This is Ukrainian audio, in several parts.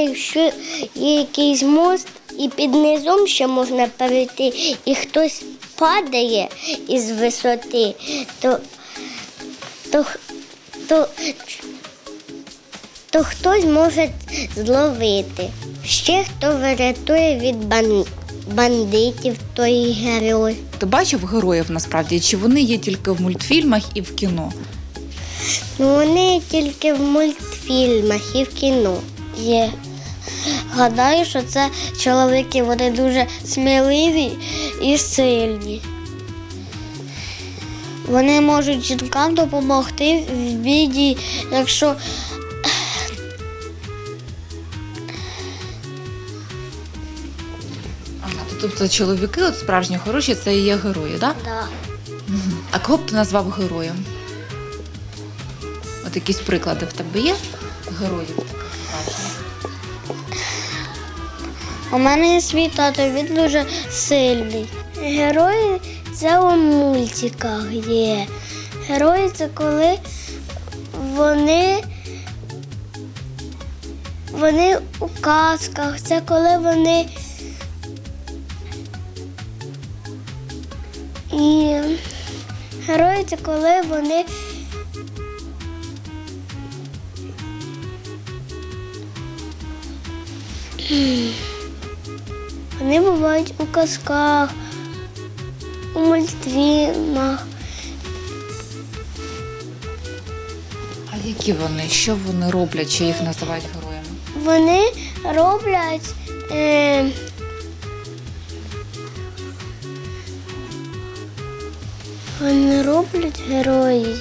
Якщо є якийсь мост і під низом ще можна перейти, і хтось падає із висоти, то, то, то, то хтось може зловити. Ще хто врятує від бан- бандитів, той герой. Ти бачив героїв насправді? Чи вони є тільки в мультфільмах і в кіно? Ну, вони тільки в мультфільмах і в кіно є. Гадаю, що це чоловіки, вони дуже сміливі і сильні. Вони можуть жінкам допомогти в біді, якщо тобто чоловіки, от справжні хороші, це і є герої, так? Да? да. А кого б ти назвав героєм? От якісь приклади в тебе є героїв? У мене є свій тато, він дуже сильний. Герої це у мультиках є. Герої це коли вони, вони у казках, це коли вони. І герої це коли вони. Вони бувають у казках, у мультфільмах. А які вони? Що вони роблять, чи їх називають героями? Вони роблять. Е, вони роблять герої.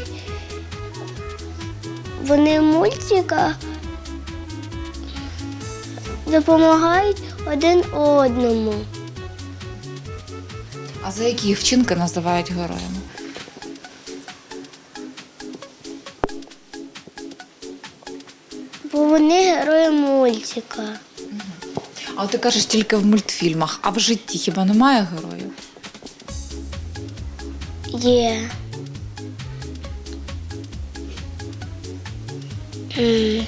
Вони в мультиках допомагають один одному. А за які їх вчинки називають героями? Бо вони герої мультика. А ти кажеш тільки в мультфільмах, а в житті хіба немає героїв? Є. М,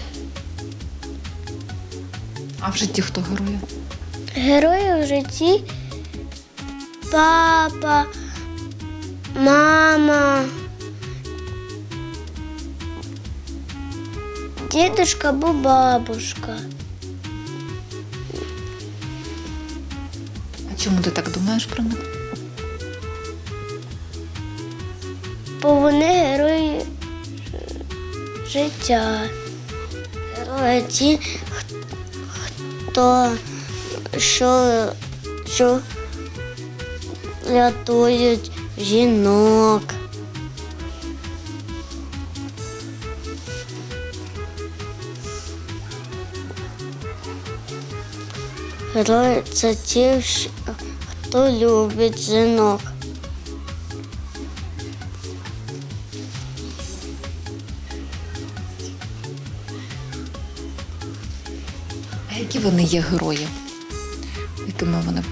А в житті хто герої? Герої в житті папа, мама, дідушка або бабушка. А чому ти так думаєш про них? Бо вони герої життя. Герої ті, хто що, що рятують жінок. Герої це ті, щ- хто любить жінок. А які вони є герої? Якими вони?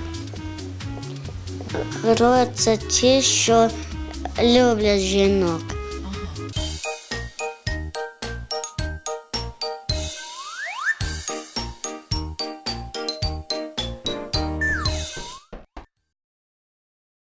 Герої це ті, що люблять жінок.